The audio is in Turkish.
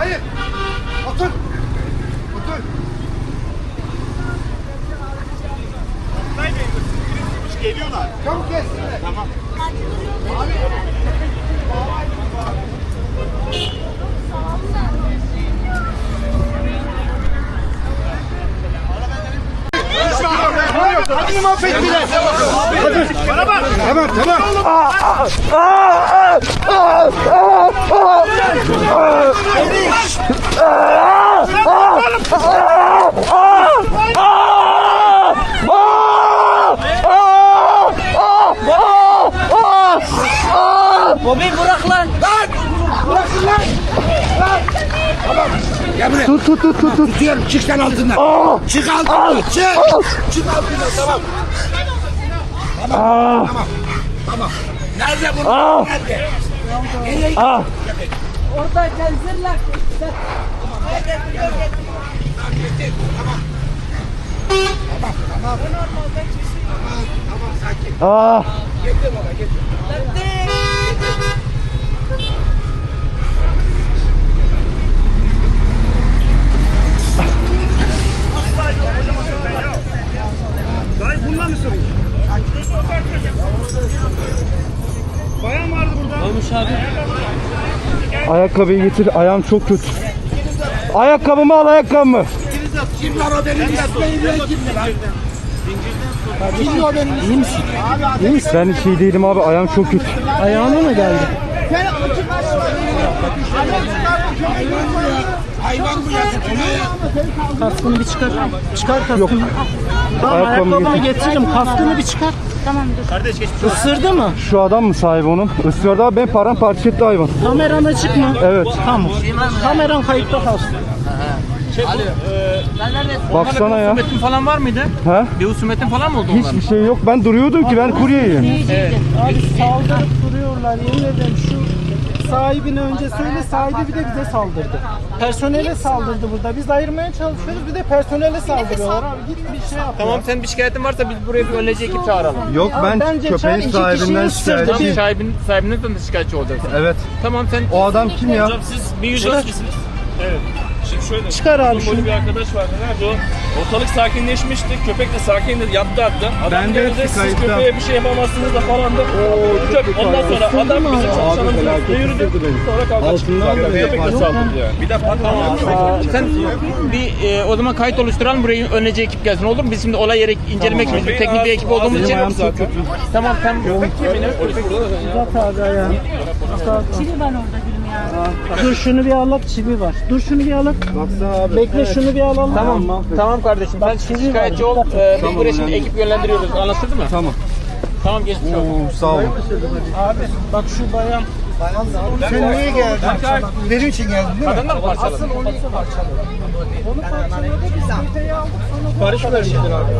Hayır. Otur. Geliyorlar. Çabuk kes. Hadi mahvettiler. Hadi. Bana bak. Tamam tamam. Bobby bırak lan. Bırakın lan. Lan. Tamam. Gel buraya. Tut tut tut tut. tut. Tutuyorum. Çık sen altından. Çık altından. Çık. Çık altından. Tamam. Tamam. Tamam. Tamam. Nerede bu? Nerede? Nereye Oradayken zırlak. Tamam Aa. Getir baba getir. Dayı bundan mı sorayım? Bayan vardı burada. Olmuş abi. Ayakkabıyı getir. Ayağım çok kötü. Ayakkabımı al ayakkabımı. Kim var o benim mesleğim ben kimdi lan? Kim o benim? Abi İyi misin? Ben hiç iyi değilim abi. Ayağım çok kötü. Ayağına mı geldi? Sen aç. Hayvan bu ya. Hayvan bu ya. Kaskını bir çıkar. Çıkar kaskını. Tamam Ayakkabımı getiririm. Kaskını bir çıkar. Tamam dur. Kardeş geçmiş. Isırdı mı? Şu adam mı sahibi onun? Isırdı abi ben paramparça etti hayvan. Kameran açık mı? Evet. Tamam. Kameran kayıtta kalsın. Baksana ya. Husumetin falan var mıydı? He? Bir husumetin falan mı oldu onların? Hiçbir şey yok. Ben duruyordum ki ben kuryeyim. Abi saldırıp duruyorlar. Yemin ederim şu sahibine önce söyle sahibi bir de bize saldırdı. Personele saldırdı burada. Biz ayırmaya çalışıyoruz bir de personele saldırıyorlar abi. Git bir şey yap. Tamam sen bir şikayetin varsa biz buraya bir önleyici ekip çağıralım. Yok Abi ben bence çağır, köpeğin iki sahibinden ısırdı. Tamam şikayetçiyim. sahibin, sahibinden de şikayetçi olacaksın. Evet. Tamam sen O adam kim ya? Siz bir yüzde misiniz? Evet. Şöyle. Çıkar abi şunu. bir arkadaş vardı. Nerede o? Ortalık sakinleşmişti. Köpek de sakin dedi. Yaptı hatta. Adam Ben de siz kayıtta. köpeğe bir şey yapamazsınız da falan da. Köpek. Ondan sonra adam bizim çalışanımızın üstüne yürüdü. Sonra kavga çıktı. Köpek de saldırdı yani. Bir de patlamam. sen bir e, o zaman kayıt oluşturalım buraya önleyici ekip gelsin olur mu? Biz şimdi olay yeri incelemek için teknik bir ekip olduğumuz için. ayağım çok kötü. Tamam sen Uzat abi ayağını. Çivi var orada gülüm Dur şunu bir alıp çivi var. Dur şunu bir alıp. Baksana abi. Bekle şunu bir alalım. Tamam. Tamam kardeşim. Sen çivi şikayetçi var, ol. Ee, biz buraya şimdi ekip yönlendiriyoruz. Anlaşıldı mı? Tamam. Tamam geçmiş olsun. Oo, sağ ol. Abi bak şu bayan. Sen niye geldin? Benim için geldin değil mi? Kadınlar mı parçaladı? Onu parçaladı biz miteyi aldık sonra Barış vermiştir abi.